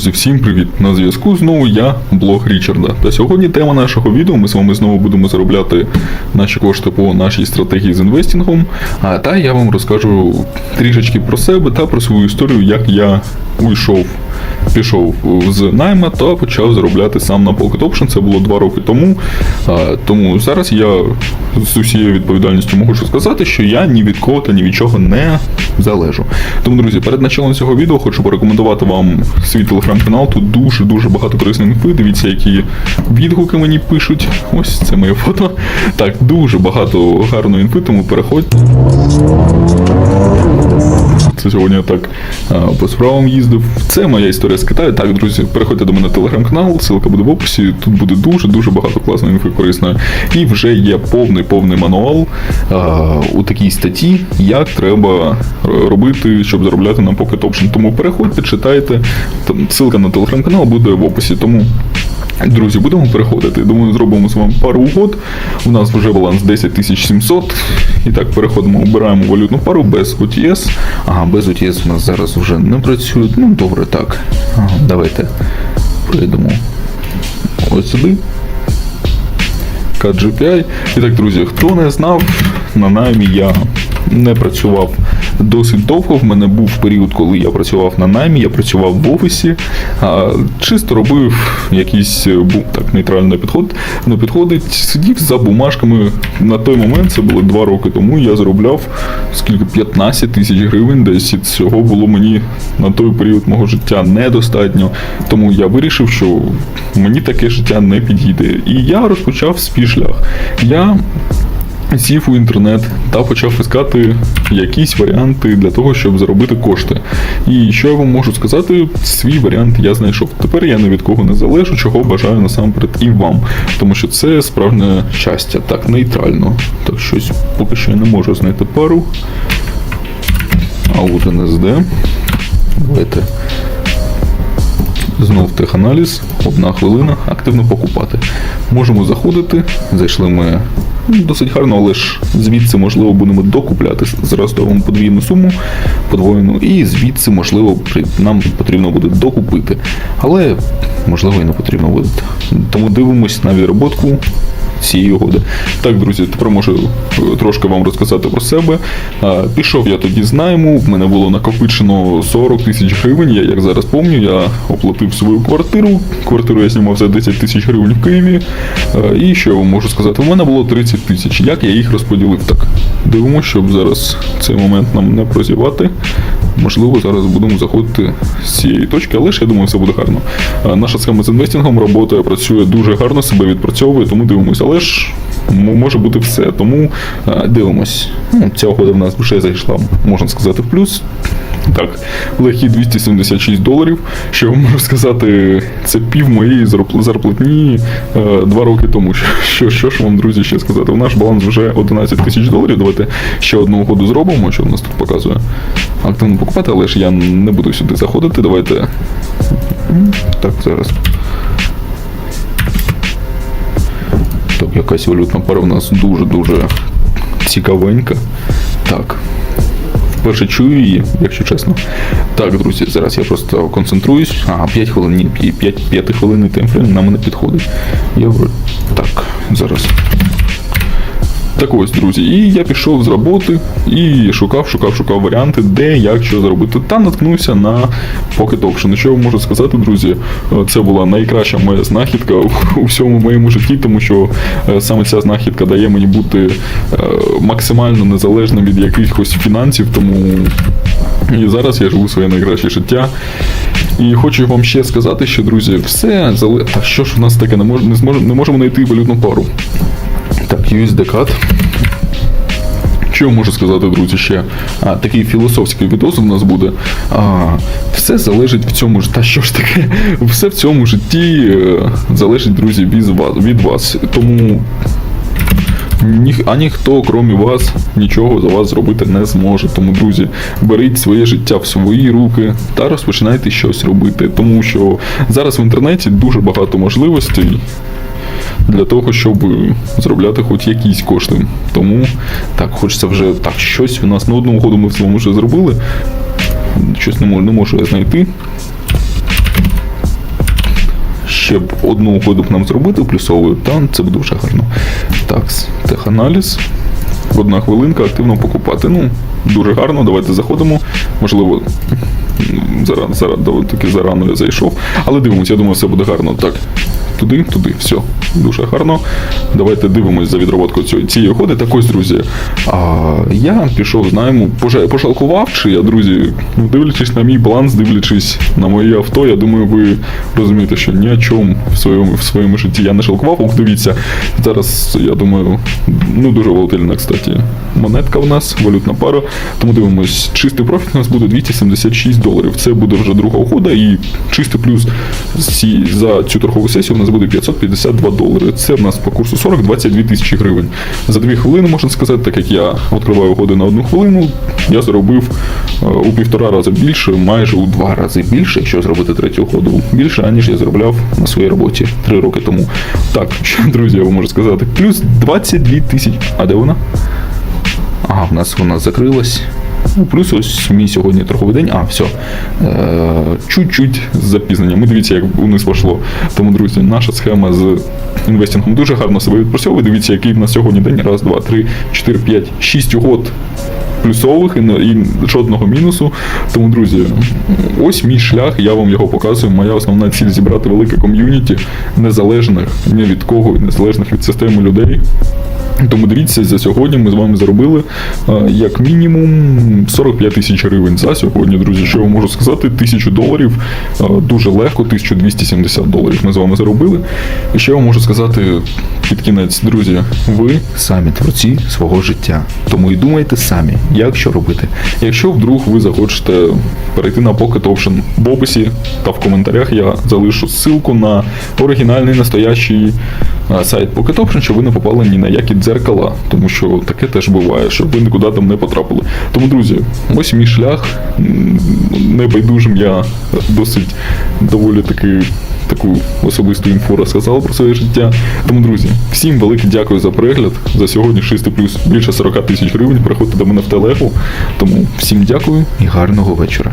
Друзі, всім привіт! На зв'язку знову я, блог Річарда. Та сьогодні тема нашого відео. Ми з вами знову будемо заробляти наші кошти по нашій стратегії з інвестингом. А та я вам розкажу трішечки про себе та про свою історію, як я уйшов, пішов з найма та почав заробляти сам на Pocket Option. Це було два роки тому. Тому зараз я з усією відповідальністю можу сказати, що я ні від кого та ні від чого не залежу. Тому, друзі, перед началом цього відео хочу порекомендувати вам свій телеграм-канал. Тут дуже дуже багато корисної інфи. Дивіться, які відгуки мені пишуть. Ось це моє фото. Так, дуже багато гарної інфи, тому переходьте. Це сьогодні я так по справам їздив. Це моя історія з Китаю. Так, друзі, переходьте до мене на телеграм-канал, ссылка буде в описі. Тут буде дуже дуже багато класної інфи корисної. І вже є повний повний мануал а, у такій статті, як треба робити, щоб заробляти на Pocket Option. Тому переходьте, читайте. Там ссылка на телеграм-канал буде в описі. Тому. Друзі, будемо переходити. Думаю, зробимо з вами пару угод. У нас вже баланс 10 700. І так, переходимо, обираємо валютну пару без OTS. Ага, без OTS у нас зараз вже не працює. Ну, добре, так. Ага, давайте прийдемо ось сюди. KGPI. І так, друзі, хто не знав, на наймі я не працював досить довго. В мене був період, коли я працював на наймі, я працював в офісі, чисто робив якийсь бу- так нейтрально підход, не підходить, сидів за бумажками. На той момент це було два роки тому. Я заробляв скільки 15 тисяч гривень. Десь і цього було мені на той період мого життя недостатньо. Тому я вирішив, що мені таке життя не підійде. І я розпочав свій шлях. Я сів у інтернет та почав іскати якісь варіанти для того, щоб заробити кошти. І що я вам можу сказати, свій варіант я знайшов. Тепер я ні від кого не залежу, чого бажаю насамперед і вам. Тому що це справжнє щастя, так нейтрально. Так щось поки що я не можу знайти пару. А от NSD. Давайте. Знов теханаліз, одна хвилина, активно покупати. Можемо заходити, зайшли ми досить гарно, але ж звідси, можливо, будемо докупляти. зразу подвійну суму, подвоєну, і звідси, можливо, нам потрібно буде докупити. Але, можливо, і не потрібно буде. Тому дивимось на відроботку цієї угоди. Так, друзі, тепер можу е, трошки вам розказати про себе. Пішов я тоді з найму, в мене було накопичено 40 тисяч гривень. Я як зараз пам'ятаю, я оплатив свою квартиру. Квартиру я знімав за 10 тисяч гривень в Києві. І що я вам можу сказати? У мене було 30 тисяч. Як я їх розподілив? Так, дивимося, щоб зараз цей момент нам не прозівати. Можливо, зараз будемо заходити з цієї точки, але ж я думаю, все буде гарно. Наша схема з інвестингом робота працює дуже гарно, себе відпрацьовує, тому дивимося. Але ж може бути все. Тому дивимось. Ну, ця угода в нас вже зайшла, можна сказати, в плюс. Так, легкі 276 доларів. Що я вам можу сказати, це пів моєї зарплатні е, два роки тому. Що, що ж вам, друзі, ще сказати? У наш баланс вже 11 тисяч доларів. Давайте ще одну угоду зробимо, що в нас тут показує. Активно покупати, але ж я не буду сюди заходити. Давайте. Так, зараз. Так, якась валютна пара у нас дуже-дуже цікавенька. Так. Вперше чую її, якщо чесно. Так, друзі, зараз я просто концентруюсь. Ага, 5 хвилин, ні, 5, 5 хвилин таймфрейм на мене підходить. Я. Так, зараз. Так ось, друзі, і я пішов з роботи і шукав, шукав, шукав варіанти, де, як, що зробити. Та наткнувся на Pocket Option. Що я можу сказати, друзі, це була найкраща моя знахідка у- всьому моєму житті, тому що е, саме ця знахідка дає мені бути е, максимально незалежним від якихось фінансів, тому і зараз я живу своє найкраще життя. І хочу вам ще сказати, що, друзі, все зале... Так що ж у нас таке не мож... не, змож... не можемо знайти валютну пару. Так, USD CAD. Що я можу сказати, друзі, ще? А, такий філософський відос у нас буде. А, все залежить в цьому ж. Та що ж таке? Все в цьому житті е, залежить, друзі, від вас. Від вас. Тому ні, а ніхто, крім вас, нічого за вас зробити не зможе. Тому, друзі, беріть своє життя в свої руки та розпочинайте щось робити. Тому що зараз в інтернеті дуже багато можливостей для того, щоб заробляти хоч якісь кошти. Тому так, хочеться вже так, щось у нас на одну угоду ми в цілому вже зробили. Щось не можу, не можу я знайти. ще б одну угоду б нам зробити плюсовою, та це буде вже гарно. Так, теханаліз. Одна хвилинка, активно покупати. Ну, дуже гарно, давайте заходимо. Можливо, м, зараз, зараз доволі таки зарано я зайшов. Але дивимося, я думаю, все буде гарно. Так, туди, туди, все. Дуже гарно. Давайте дивимось за відроботкою цієї, ходи. Так ось, друзі. А, я пішов, знаємо, пожа- пожалкувавши, я, друзі, ну, дивлячись на мій баланс, дивлячись на моє авто, я думаю, ви розумієте, що ні о чому в своєму, в своєму житті я не жалкував. Ох, дивіться, зараз, я думаю, ну дуже волатильна, кстати, монетка в нас, валютна пара. Тому дивимось, чистий профіт у нас буде 276 доларів. Це буде вже друга угода, і чистий плюс за цю торгову сесію у нас буде 552 долари. Це в нас по курсу 40 22 тисячі гривень. За дві хвилини можна сказати, так як я відкриваю угоди на одну хвилину, я заробив е, у півтора рази більше, майже у два рази більше, якщо зробити третю угоду, більше, аніж я заробляв на своїй роботі три роки тому. Так, що, друзі, я вам можу сказати, плюс 22 тисячі. А де вона? Ага, в нас вона закрилась. Ну, плюс ось мій сьогодні торговий день. А, все. Чуть-чуть з запізненням. Ми дивіться, як униз пішло. Тому, друзі, наша схема з інвестингом дуже гарно себе відпрацьовує. Дивіться, який в нас сьогодні день. Раз, два, три, чотири, п'ять, шість угод плюсових і, і жодного мінусу. Тому, друзі, ось мій шлях, я вам його показую. Моя основна ціль зібрати велике ком'юніті незалежних ні від кого, незалежних від системи людей. Тому дивіться, за сьогодні ми з вами заробили е, як мінімум 45 тисяч гривень за сьогодні, друзі. Що я можу сказати? Тисячу доларів е, дуже легко, 1270 доларів ми з вами заробили. І ще я можу сказати під кінець, друзі, ви самі творці свого життя. Тому і думайте самі, як що робити. Якщо вдруг ви захочете перейти на Pocket Option в описі та в коментарях, я залишу ссылку на оригінальний настоящий сайт Pocket Option, щоб ви не попали ні на які дзеркала, тому що таке теж буває, щоб ви нікуди там не потрапили. Тому, друзі, ось мій шлях. Небайдужим я досить доволі таки таку особисту інфу розказав про своє життя. Тому, друзі, всім велике дякую за перегляд. За сьогодні 6 плюс більше 40 тисяч гривень. Приходьте до мене в телегу. Тому всім дякую і гарного вечора.